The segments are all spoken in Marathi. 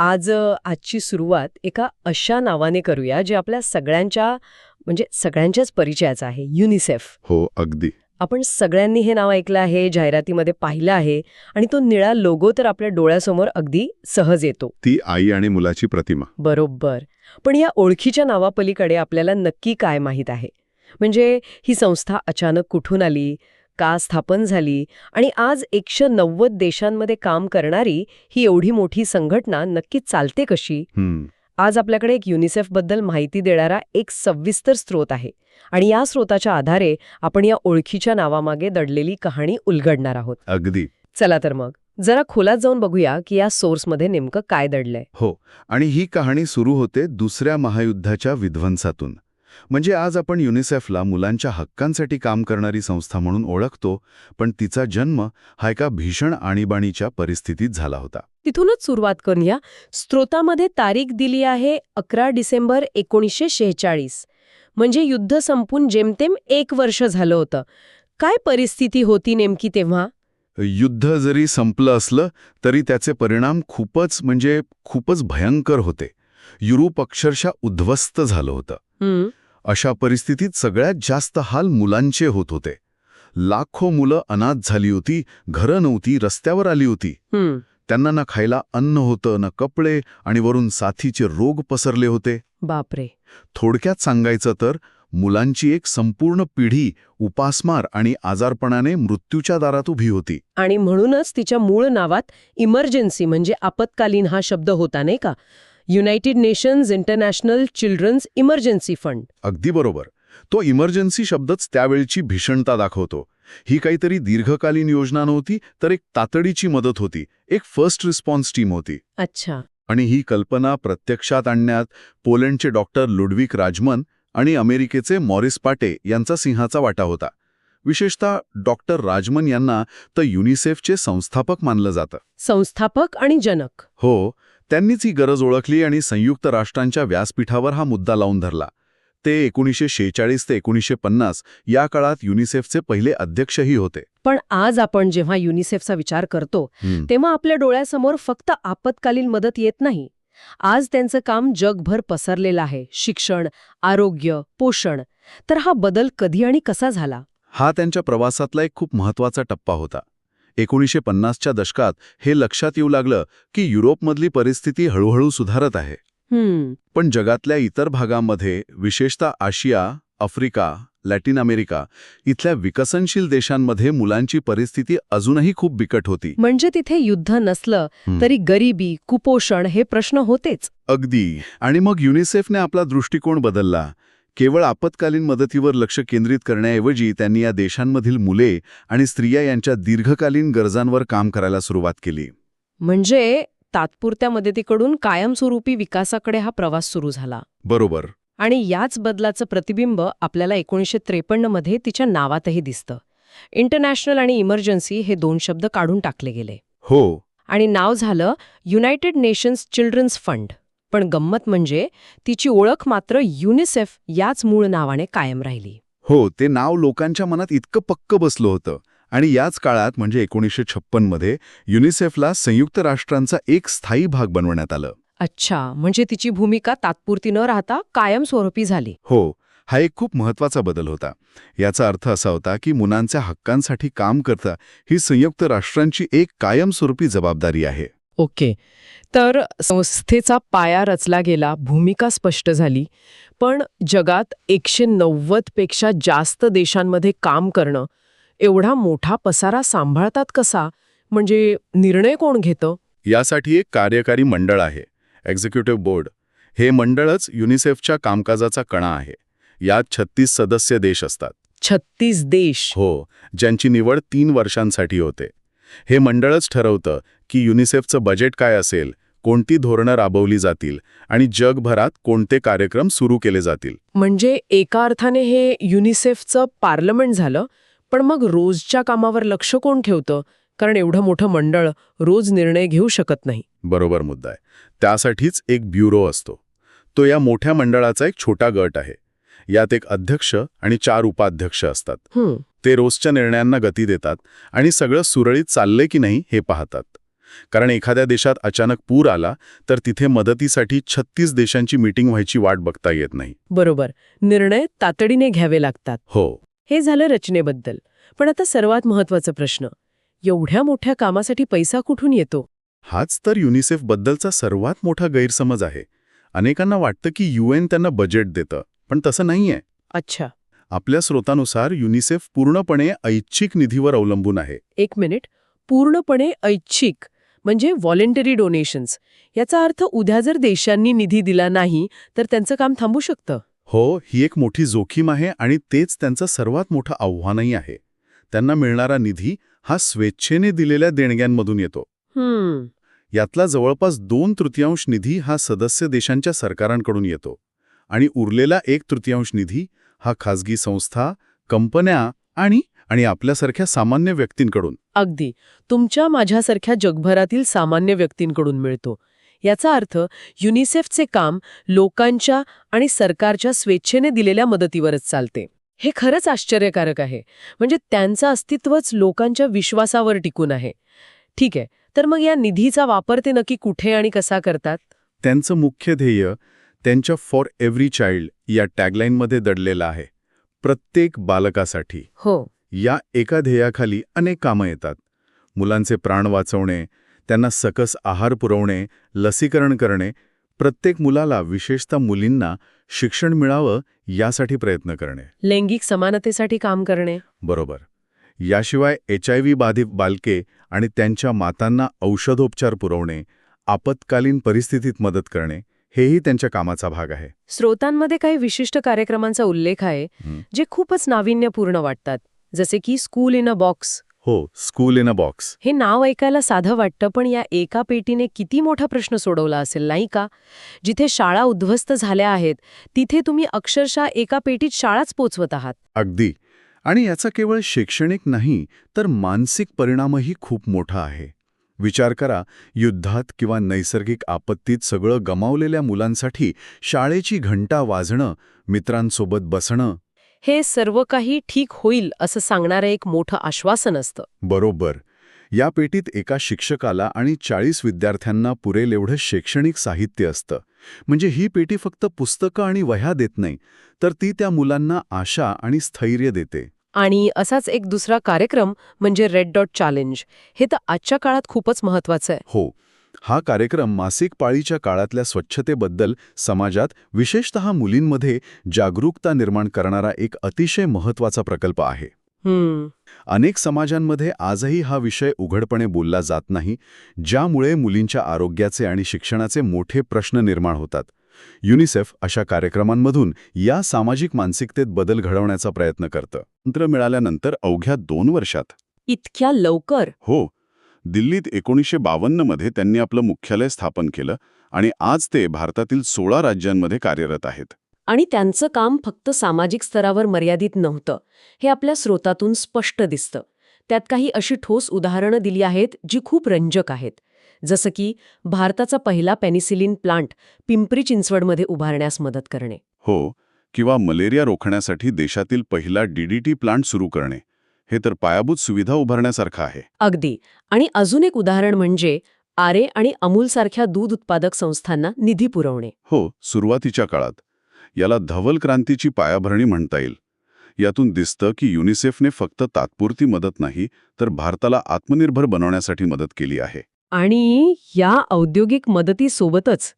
आज आजची सुरुवात एका अशा नावाने करूया जे आपल्या सगळ्यांच्या म्हणजे सगळ्यांच्याच परिचयाचं आहे युनिसेफ. हो अगदी. आपण सगळ्यांनी हे नाव ऐकलं आहे जाहिरातीमध्ये पाहिलं आहे आणि तो निळा लोगो तर आपल्या डोळ्यासमोर अगदी सहज येतो. ती आई आणि मुलाची प्रतिमा. बरोबर. पण या ओळखीच्या नावापलीकडे आपल्याला नक्की काय माहीत आहे? म्हणजे ही संस्था अचानक कुठून आली? का स्थापन झाली आणि आज एकशे नव्वद देशांमध्ये काम करणारी ही एवढी मोठी संघटना नक्की चालते कशी? आज आपल्याकडे एक युनिसेफबद्दल माहिती देणारा एक सविस्तर स्रोत आहे आणि या स्रोताच्या आधारे आपण या ओळखीच्या नावामागे दडलेली कहाणी उलगडणार आहोत. अगदी. चला तर मग जरा खोलात जाऊन बघूया की या सोर्समध्ये नेमकं काय दडलंय. हो आणि ही कहाणी सुरू होते दुसऱ्या महायुद्धाच्या विध्वंसातून. म्हणजे आज आपण युनिसेफला मुलांच्या हक्कांसाठी काम करणारी संस्था म्हणून ओळखतो पण तिचा जन्म हा एका भीषण आणीबाणीच्या परिस्थितीत झाला होता. तिथूनच सुरुवात करूया. स्त्रोतामध्ये तारीख दिली आहे अकरा डिसेंबर एकोणीसशे शेहेचाळीस. म्हणजे युद्ध संपून जेमतेम एक वर्ष झालं होतं. काय परिस्थिती होती नेमकी तेव्हा? युद्ध जरी संपलं असलं तरी त्याचे परिणाम खूपच म्हणजे खूपच भयंकर होते. युरोप अक्षरशः उद्ध्वस्त झालं होतं. अशा परिस्थितीत सगळ्यात जास्त हाल मुलांचे होत होते. लाखो मुलं अनाथ झाली होती घरं नव्हती रस्त्यावर आली होती. त्यांना ना खायला अन्न होतं ना कपडे आणि वरून साथीचे रोग पसरले होते. बापरे. थोडक्यात सांगायचं तर मुलांची एक संपूर्ण पिढी उपासमार आणि आजारपणाने मृत्यूच्या दारात उभी होती. आणि म्हणूनच तिच्या मूळ नावात इमर्जन्सी म्हणजे आपत्कालीन हा शब्द होता नाही का? United Nations International Children's Emergency Fund. अगदी बरोबर. तो इमर्जन्सी शब्दच त्यावेळची भीषणता दाखवतो. ही काहीतरी दीर्घकालीन योजना नव्हती तर एक तातडीची मदत होती. एक फर्स्ट रिस्पॉन्स टीम होती. अच्छा. आणि ही कल्पना प्रत्यक्षात आणण्यात पोलंडचे डॉक्टर लुडविक राजमन आणि अमेरिकेचे मॉरिस पाटे यांचा सिंहाचा वाटा होता. विशेषतः डॉक्टर राजमन यांना तर युनिसेफचे संस्थापक मानलं जातं. संस्थापक आणि जनक. हो त्यांनीच ही गरज ओळखली आणि संयुक्त राष्ट्रांच्या व्यासपीठावर हा मुद्दा लावून धरला. ते एकोणीसशे शेहेचाळीस ते एकोणीसशे पन्नास या काळात युनिसेफचे पहिले अध्यक्षही होते. पण आज आपण जेव्हा युनिसेफचा विचार करतो तेव्हा आपल्या डोळ्यासमोर फक्त आपत्कालीन मदत येत नाही. आज त्यांचं काम जगभर पसरलेलं आहे शिक्षण आरोग्य पोषण. तर हा बदल कधी आणि कसा झाला? हा त्यांच्या प्रवासातला एक खूप महत्त्वाचा टप्पा होता. एकोणीसशे पन्नासच्या दशकात हे लक्षात येऊ लागलं की युरोपमधली परिस्थिती हळूहळू सुधारत आहे. पण जगातल्या इतर भागांमध्ये विशेषतः आशिया आफ्रिका लॅटिन अमेरिका इथल्या विकसनशील देशांमध्ये मुलांची परिस्थिती अजूनही खूप बिकट होती. म्हणजे तिथे युद्ध नसलं. तरी गरिबी कुपोषण हे प्रश्न होतेच. अगदी. आणि मग युनिसेफने आपला दृष्टिकोन बदलला. केवळ आपत्कालीन मदतीवर लक्ष केंद्रित करण्याऐवजी त्यांनी या देशांमधील मुले आणि स्त्रिया यांच्या दीर्घकालीन गरजांवर काम करायला सुरुवात केली. म्हणजे तात्पुरत्या मदतीकडून कायमस्वरूपी विकासाकडे हा प्रवास सुरू झाला. बरोबर. आणि याच बदलाचं प्रतिबिंब आपल्याला एकोणीसशे त्रेपन्नमध्ये तिच्या नावातही दिसतं. इंटरनॅशनल आणि इमर्जन्सी हे दोन शब्द काढून टाकले गेले. हो. आणि नाव झालं युनायटेड नेशन्स चिल्ड्रन्स फंड. पण गंमत म्हणजे तिची ओळख मात्र युनिसेफ याच मूळ नावाने कायम राहिली. हो ते नाव लोकांच्या मनात इतकं पक्क बसलं होतं आणि याच काळात म्हणजे एकोणीसशे छप्पनमध्ये युनिसेफला संयुक्त राष्ट्रांचा एक स्थायी भाग बनवण्यात आलं. अच्छा म्हणजे तिची भूमिका तात्पुरती न राहता कायमस्वरूपी झाली. हो हा एक खूप महत्त्वाचा बदल होता. याचा अर्थ असा होता की मुलांच्या हक्कांसाठी काम करता ही संयुक्त राष्ट्रांची एक कायमस्वरूपी जबाबदारी आहे. ओके. तर संस्थेचा पाया रचला गेला भूमिका स्पष्ट झाली. पण जगात एकशे पेक्षा जास्त देशांमध्ये काम करणं एवढा मोठा पसारा सांभाळतात कसा? म्हणजे निर्णय कोण घेतं? यासाठी एक कार्यकारी मंडळ आहे एक्झिक्युटिव्ह बोर्ड हे मंडळच युनिसेफच्या कामकाजाचा कणा आहे. यात छत्तीस सदस्य देश असतात. छत्तीस देश. हो ज्यांची निवड तीन वर्षांसाठी होते. हे मंडळच ठरवतं की युनिसेफचं बजेट काय असेल कोणती धोरणं राबवली जातील आणि जगभरात कोणते कार्यक्रम सुरू केले जातील. म्हणजे एका अर्थाने हे युनिसेफचं पार्लमेंट झालं पण मग रोजच्या कामावर लक्ष कोण ठेवतं? कारण एवढं मोठं मंडळ रोज निर्णय घेऊ शकत नाही. बरोबर मुद्दा आहे त्यासाठीच एक ब्युरो असतो. तो या मोठ्या मंडळाचा एक छोटा गट आहे. यात एक अध्यक्ष आणि चार उपाध्यक्ष असतात. ते रोजच्या निर्णयांना गती देतात आणि सगळं सुरळीत चाललंय की नाही हे पाहतात. कारण एखाद्या देशात अचानक पूर आला तर तिथे मदतीसाठी छत्तीस देशांची मीटिंग व्हायची वाट बघता येत नाही. बरोबर. निर्णय तातडीने घ्यावे लागतात. हो. हे झालं रचनेबद्दल. पण आता सर्वात महत्त्वाचा प्रश्न. एवढ्या मोठ्या कामासाठी पैसा कुठून येतो? हाच तर युनिसेफ बद्दलचा सर्वात मोठा गैरसमज आहे. अनेकांना वाटतं की युएन त्यांना बजेट देतं पण तसं नाहीये. अच्छा. आपल्या स्रोतानुसार युनिसेफ पूर्णपणे ऐच्छिक निधीवर अवलंबून आहे. एक मिनिट. पूर्णपणे ऐच्छिक म्हणजे व्हॉलेंटरी डोनेशन्स. याचा अर्थ उद्या जर देशांनी निधी दिला नाही तर त्यांचं काम थांबू शकतं. हो ही एक मोठी जोखीम आहे आणि तेच त्यांचं सर्वात मोठं आव्हानही आहे. त्यांना मिळणारा निधी हा स्वेच्छेने दिलेल्या देणग्यांमधून येतो. यातला जवळपास दोन तृतीयांश निधी हा सदस्य देशांच्या सरकारांकडून येतो आणि उरलेला एक तृतीयांश निधी हा खाजगी संस्था कंपन्या आणि आणि आपल्यासारख्या सामान्य व्यक्तींकडून. अगदी. तुमच्या माझ्यासारख्या जगभरातील सामान्य व्यक्तींकडून मिळतो. याचा अर्थ युनिसेफचे काम लोकांच्या आणि सरकारच्या स्वेच्छेने दिलेल्या मदतीवरच चालते. हे खरंच आश्चर्यकारक आहे. म्हणजे त्यांचं अस्तित्वच लोकांच्या विश्वासावर टिकून आहे. ठीक आहे. तर मग या निधीचा वापर ते नक्की कुठे आणि कसा करतात? त्यांचं मुख्य ध्येय त्यांच्या फॉर एव्हरी चाइल्ड या टॅगलाईनमध्ये दडलेलं आहे. प्रत्येक बालकासाठी हो. या एका ध्येयाखाली अनेक कामं येतात. मुलांचे प्राण वाचवणे त्यांना सकस आहार पुरवणे लसीकरण करणे प्रत्येक मुलाला विशेषतः मुलींना शिक्षण मिळावं यासाठी प्रयत्न करणे. लैंगिक समानतेसाठी काम करणे. बरोबर. याशिवाय एच आय व्ही बाधित बालके आणि त्यांच्या मातांना औषधोपचार पुरवणे आपत्कालीन परिस्थितीत मदत करणे हेही त्यांच्या कामाचा भाग आहे. स्रोतांमध्ये काही विशिष्ट कार्यक्रमांचा उल्लेख आहे. जे खूपच नाविन्यपूर्ण वाटतात. जसे की स्कूल इन अ बॉक्स हो स्कूल इन अ बॉक्स हे नाव ऐकायला साधं वाटतं पण या एका पेटीने किती मोठा प्रश्न सोडवला असेल नाही का? जिथे शाळा उद्ध्वस्त झाल्या आहेत तिथे तुम्ही अक्षरशः एका पेटीत शाळाच पोचवत आहात. अगदी. आणि याचा केवळ शैक्षणिक नाही तर मानसिक परिणामही खूप मोठा आहे. विचार करा युद्धात किंवा नैसर्गिक आपत्तीत सगळं गमावलेल्या मुलांसाठी शाळेची घंटा वाजणं मित्रांसोबत बसणं. हे सर्व काही ठीक होईल असं सांगणारं एक मोठं आश्वासन असतं. बरोबर. या पेटीत एका शिक्षकाला आणि चाळीस विद्यार्थ्यांना पुरेल एवढं शैक्षणिक साहित्य असतं. म्हणजे ही पेटी फक्त पुस्तकं आणि वह्या देत नाही तर ती त्या मुलांना आशा आणि स्थैर्य देते. आणि असाच एक दुसरा कार्यक्रम म्हणजे रेड डॉट चॅलेंज हे तर आजच्या काळात खूपच महत्वाचं आहे. हो. हा कार्यक्रम मासिक पाळीच्या काळातल्या स्वच्छतेबद्दल समाजात विशेषतः मुलींमध्ये जागरूकता निर्माण करणारा एक अतिशय महत्त्वाचा प्रकल्प आहे. हम्म. अनेक समाजांमध्ये आजही हा विषय उघडपणे बोलला जात नाही ज्यामुळे मुलींच्या आरोग्याचे आणि शिक्षणाचे मोठे प्रश्न निर्माण होतात. युनिसेफ अशा कार्यक्रमांमधून या सामाजिक मानसिकतेत बदल घडवण्याचा प्रयत्न करतं. तंत्र मिळाल्यानंतर अवघ्या दोन वर्षात. इतक्या लवकर? हो. दिल्लीत एकोणीसशे बावन्नमध्ये त्यांनी आपलं मुख्यालय स्थापन केलं आणि आज ते भारतातील सोळा राज्यांमध्ये कार्यरत आहेत. आणि त्यांचं काम फक्त सामाजिक स्तरावर मर्यादित नव्हतं. हे आपल्या स्रोतातून स्पष्ट दिसतं. त्यात काही अशी ठोस उदाहरणं दिली आहेत जी खूप रंजक आहेत. जसं की भारताचा पहिला पेनिसिलिन प्लांट पिंपरी चिंचवडमध्ये उभारण्यास मदत करणे. हो किंवा मलेरिया रोखण्यासाठी देशातील पहिला डीडीटी प्लांट सुरू करणे. हे तर पायाभूत सुविधा उभारण्यासारखं आहे. अगदी. आणि अजून एक उदाहरण म्हणजे आरे आणि अमूलसारख्या दूध उत्पादक संस्थांना निधी पुरवणे. हो सुरुवातीच्या काळात. याला धवल क्रांतीची पायाभरणी म्हणता येईल. यातून दिसतं की युनिसेफने फक्त तात्पुरती मदत नाही तर भारताला आत्मनिर्भर बनवण्यासाठी मदत केली आहे. आणि या औद्योगिक मदतीसोबतच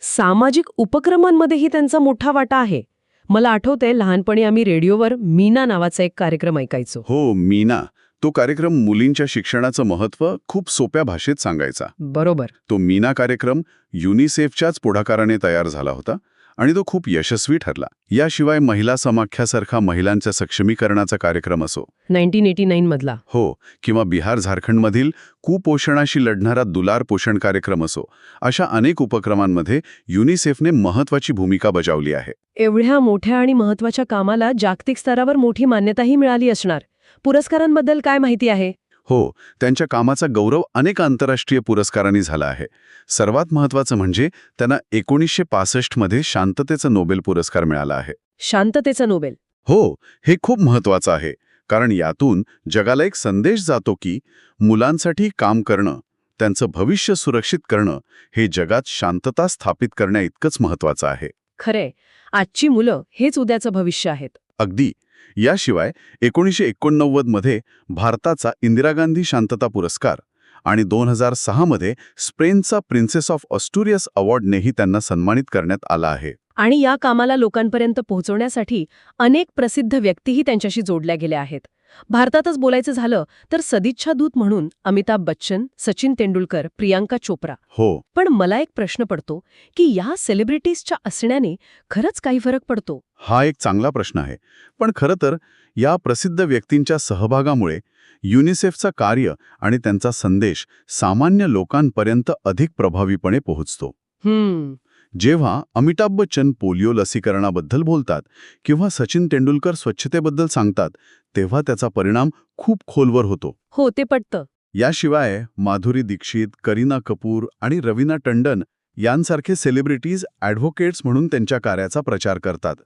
सामाजिक उपक्रमांमध्येही त्यांचा मोठा वाटा आहे. मला आठवतंय लहानपणी आम्ही रेडिओवर मीना नावाचा एक कार्यक्रम ऐकायचो. हो मीना. तो कार्यक्रम मुलींच्या शिक्षणाचं महत्त्व खूप सोप्या भाषेत सांगायचा. बरोबर. तो मीना कार्यक्रम युनिसेफच्याच पुढाकाराने तयार झाला होता. आणि तो खूप यशस्वी ठरला. याशिवाय महिला समाख्यासारखा महिलांच्या सक्षमीकरणाचा कार्यक्रम असो. नाईन्टीन एटी नाईन मधला. हो किंवा बिहार झारखंडमधील कुपोषणाशी लढणारा दुलार पोषण कार्यक्रम असो अशा अनेक उपक्रमांमध्ये युनिसेफने महत्वाची भूमिका बजावली आहे. एवढ्या मोठ्या आणि महत्त्वाच्या कामाला जागतिक स्तरावर मोठी मान्यताही मिळाली असणार. पुरस्कारांबद्दल काय माहिती आहे? हो त्यांच्या कामाचा गौरव अनेक आंतरराष्ट्रीय पुरस्कारांनी झाला आहे. सर्वात महत्वाचं म्हणजे त्यांना एकोणीसशे पासष्टमध्ये शांततेचा नोबेल पुरस्कार मिळाला आहे. शांततेचा नोबेल. हो हे खूप महत्वाचं आहे. कारण यातून जगाला एक संदेश जातो की मुलांसाठी काम करणं त्यांचं भविष्य सुरक्षित करणं हे जगात शांतता स्थापित करण्या इतकंच महत्वाचं आहे. खरे आजची मुलं हेच उद्याचं भविष्य आहेत. अगदी. याशिवाय एकोणीसशे एकोणनव्वदमध्ये भारताचा इंदिरा गांधी शांतता पुरस्कार आणि दोन हजार सहामध्ये स्पेनचा प्रिन्सेस ऑफ ऑस्टुरियस अवॉर्डनेही त्यांना सन्मानित करण्यात आला आहे. आणि या कामाला लोकांपर्यंत पोहोचवण्यासाठी अनेक प्रसिद्ध व्यक्तीही त्यांच्याशी जोडल्या गेल्या आहेत. भारतातच बोलायचं झालं तर सदिच्छा दूत म्हणून अमिताभ बच्चन सचिन तेंडुलकर प्रियांका चोप्रा. हो. पण मला एक प्रश्न पडतो की या सेलिब्रिटीजच्या असण्याने खरंच काही फरक पडतो? हा एक चांगला प्रश्न आहे. पण खरं तर या प्रसिद्ध व्यक्तींच्या सहभागामुळे युनिसेफचा कार्य आणि त्यांचा संदेश सामान्य लोकांपर्यंत अधिक प्रभावीपणे पोहोचतो. हम्म. जेव्हा अमिताभ बच्चन पोलिओ लसीकरणाबद्दल बोलतात किंवा सचिन तेंडुलकर स्वच्छतेबद्दल सांगतात तेव्हा त्याचा परिणाम खूप खोलवर होतो. हो ते पटतं. याशिवाय माधुरी दीक्षित करीना कपूर आणि रवीना टंडन यांसारखे सेलिब्रिटीज ॲडव्होकेट्स म्हणून त्यांच्या कार्याचा प्रचार करतात.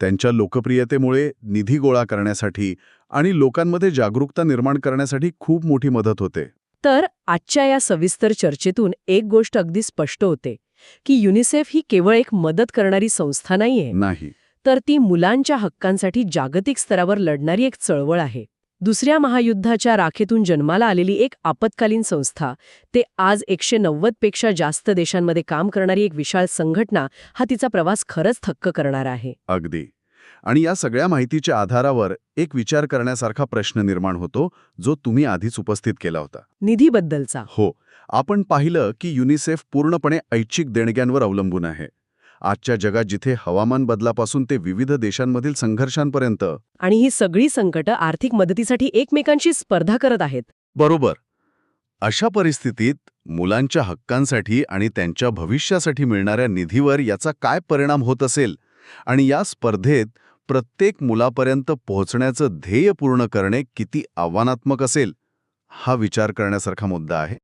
त्यांच्या लोकप्रियतेमुळे निधी गोळा करण्यासाठी आणि लोकांमध्ये जागरूकता निर्माण करण्यासाठी खूप मोठी मदत होते. तर आजच्या या सविस्तर चर्चेतून एक गोष्ट अगदी स्पष्ट होते. की युनिसेफ ही केवळ एक मदत करणारी संस्था नाहीये. नाही. तर ती मुलांच्या हक्कांसाठी जागतिक स्तरावर लढणारी एक चळवळ आहे. दुसऱ्या महायुद्धाच्या राखेतून जन्माला आलेली एक आपत्कालीन संस्था ते आज एकशे पेक्षा जास्त देशांमध्ये काम करणारी एक विशाळ संघटना हा तिचा प्रवास खरंच थक्क करणारा आहे. अगदी. आणि या सगळ्या माहितीच्या आधारावर एक विचार करण्यासारखा प्रश्न निर्माण होतो जो तुम्ही आधीच उपस्थित केला होता. निधीबद्दलचा. हो. आपण पाहिलं की युनिसेफ पूर्णपणे ऐच्छिक देणग्यांवर अवलंबून आहे. आजच्या जगात जिथे हवामान बदलापासून ते विविध देशांमधील संघर्षांपर्यंत आणि ही सगळी संकटं आर्थिक मदतीसाठी एकमेकांशी स्पर्धा करत आहेत. बरोबर. अशा परिस्थितीत मुलांच्या हक्कांसाठी आणि त्यांच्या भविष्यासाठी मिळणाऱ्या निधीवर याचा काय परिणाम होत असेल आणि या स्पर्धेत प्रत्येक मुलापर्यंत पोहोचण्याचं ध्येय पूर्ण करणे किती आव्हानात्मक असेल हा विचार करण्यासारखा मुद्दा आहे.